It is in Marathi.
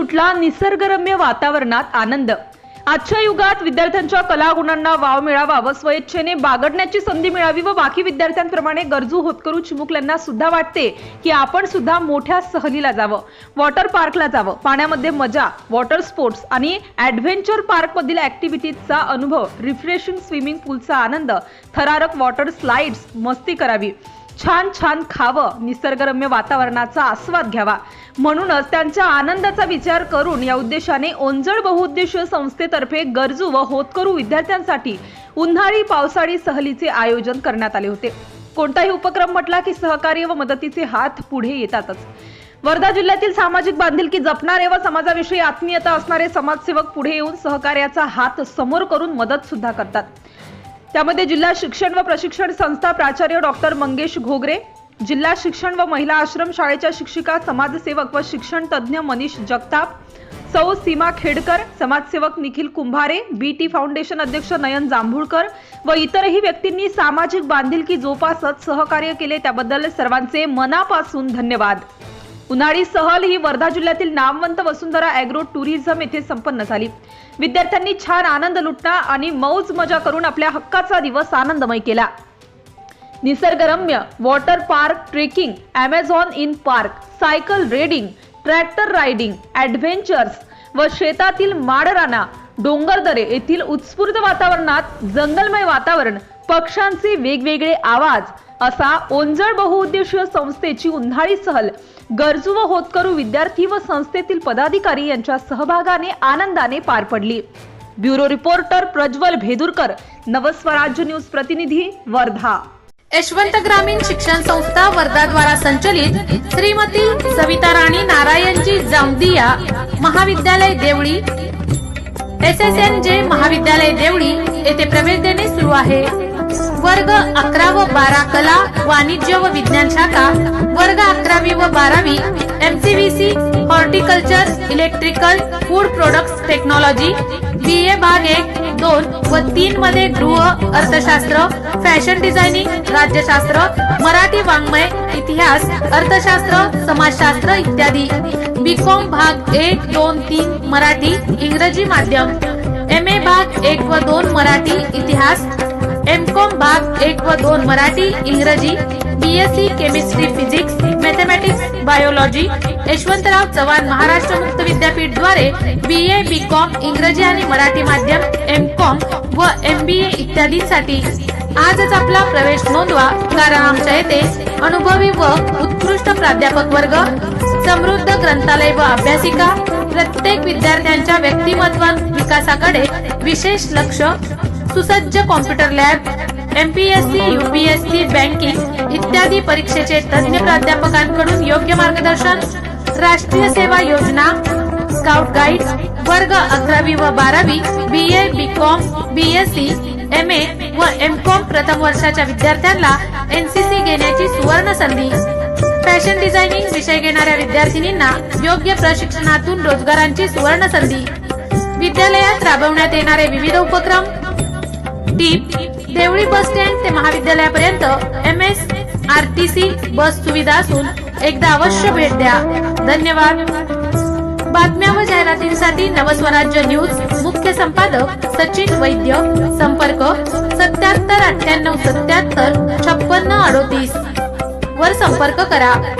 चिमुकल्यांनी लुटला निसर्गरम्य वातावरणात आनंद. आजच्या युगात विद्यार्थ्यांच्या कलागुणांना वाव मिळावा व स्वेच्छेने बागडण्याची संधी मिळावी व बाकी विद्यार्थ्यांप्रमाणे गरजू होतकरू चिमुकल्यांना सुद्धा वाटते की आपण सुद्धा मोठ्या सहलीला जावं वॉटर पार्कला जावं. पाण्यामध्ये मजा वॉटर स्पोर्ट्स आणि ॲडव्हेंचर पार्कमधील ॲक्टिव्हिटीजचा अनुभव रिफ्रेशिंग स्विमिंग पूलचा आनंद थरारक वॉटर स्लाइड्स मस्ती करावी. छान छान खावं निसर्गरम्य वातावरणाचा आस्वाद घ्यावा. म्हणूनच त्यांच्या आनंदाचा विचार करून या उद्देशाने ओंजळ बहुउद्देशीय संस्थेतर्फे गरजू व होतकरू विद्यार्थ्यांसाठी उन्हाळी पावसाळी सहलीचे आयोजन करण्यात आले होते. कोणताही उपक्रम म्हटला की सहकार्य व मदतीचे हात पुढे येतातच. वर्धा जिल्ह्यातील सामाजिक बांधिलकी जपणारे व समाजाविषयी आत्मीयता असणारे समाजसेवक पुढे येऊन सहकार्याचा हात समोर करून मदत सुद्धा करतात. त्यामध्ये जिल्हा शिक्षण व प्रशिक्षण संस्था प्राचार्य डॉक्टर मंगेश घोगरे जिल्हा शिक्षण व महिला आश्रम शाळेच्या शिक्षिका समाजसेवक व शिक्षण तज्ज्ञ मनीष जगताप सौ सीमा खेडकर समाजसेवक Nikhil Kumbhare B T foundation अध्यक्ष नयन जांभूळकर व इतरही व्यक्तींनी सामाजिक बांधिलकी जोपासत सहकार्य केले. त्याबद्दल सर्वांचे मनापासून धन्यवाद. उन्हाळी सहल ही वर्धा जिल्ह्यातील नामवंत वसुंधरा अॅग्रो टुरिझम येथे संपन्न झाली. विद्यार्थ्यांनी छान आनंद लुटला आणि मौज मजा करून आपल्या हक्काचा दिवस आनंदमय केला. निसर्गरम्य water park trekking Amazon in park cycle riding tractor riding adventures व शेतातील माडराना डोंगरदरे येथील उत्स्फूर्त वातावरणात जंगलमय वातावरण पक्षांचे वेगवेगळे आवाज असा ओंजळ बहुउद्देशीय संस्थेची उन्हाळी सहल गरजू व होतकरू विद्यार्थी व संस्थेतील पदाधिकारी यांच्या सहभागाने आनंदाने पार पडली. Bureau reporter Prajwal Bhedurkar Navswarajya news प्रतिनिधी वर्धा. यशवंत ग्रामीण शिक्षण संस्था वर्धाद्वारा संचलित श्रीमती सविता राणी नारायणजी जामदिया महाविद्यालय देवळी. एस एस एन जे महाविद्यालय देवळी येथे प्रवेश देणे सुरू आहे. वर्ग अकरा व बारा कला वाणिज्य व विज्ञान शाखा वर्ग अकरावी व बारावी MCVC horticulture electrical food products technology B A भाग एक दोन व तीन मध्ये गृह अर्थशास्त्र फॅशन डिझायनिंग राज्यशास्त्र मराठी वाङ्मय इतिहास अर्थशास्त्र समाजशास्त्र इत्यादी. बी कॉम भाग एक दोन तीन मराठी इंग्रजी माध्यम. एम ए भाग एक व दोन मराठी इतिहास. एम कॉम भाग एक व दोन मराठी इंग्रजी. BSc chemistry physics mathematics biology Yashwantrao Chavan Maharashtra मुक्त विद्यापीठद्वारे बी ए बी कॉम इंग्रजी आणि मराठी माध्यम एम कॉम व एम बी ए इत्यादींसाठी आजच आपला प्रवेश नोंदवा. कारण आमच्या येथे अनुभवी व उत्कृष्ट प्राध्यापक वर्ग समृद्ध ग्रंथालय व अभ्यासिका प्रत्येक विद्यार्थ्यांच्या व्यक्तिमत्व विकासाकडे विशेष लक्ष सुसज्ज computer lab MPSC UPSC banking इत्यादी परीक्षेचे तज्ञ प्राध्यापकांकडून योग्य मार्गदर्शन राष्ट्रीय सेवा योजना स्काउट गाईड वर्ग अकरावी व बारावी B A B com B S C M A व एम कॉम प्रथम वर्षाच्या विद्यार्थ्यांना एनसीसी घेण्याची सुवर्ण संधी. फॅशन डिझायनिंग विषय घेणाऱ्या विद्यार्थिनींना योग्य प्रशिक्षणातून रोजगारांची सुवर्ण संधी. विद्यालयात राबवण्यात येणारे विविध उपक्रम. टीप देवळी बस स्टँड ते महाविद्यालयापर्यंत M S R T C bus सुविधा असून एकदा अवश्य भेट द्या. धन्यवाद. बातम्या व जाहिरातींसाठी नवस्वराज्य न्यूज मुख्य संपादक सचिन वैद्य संपर्क सत्याहत्तर अठ्ठ्याण्णव सत्याहत्तर छप्पन्न अडोतीस. वर संपर्क करा.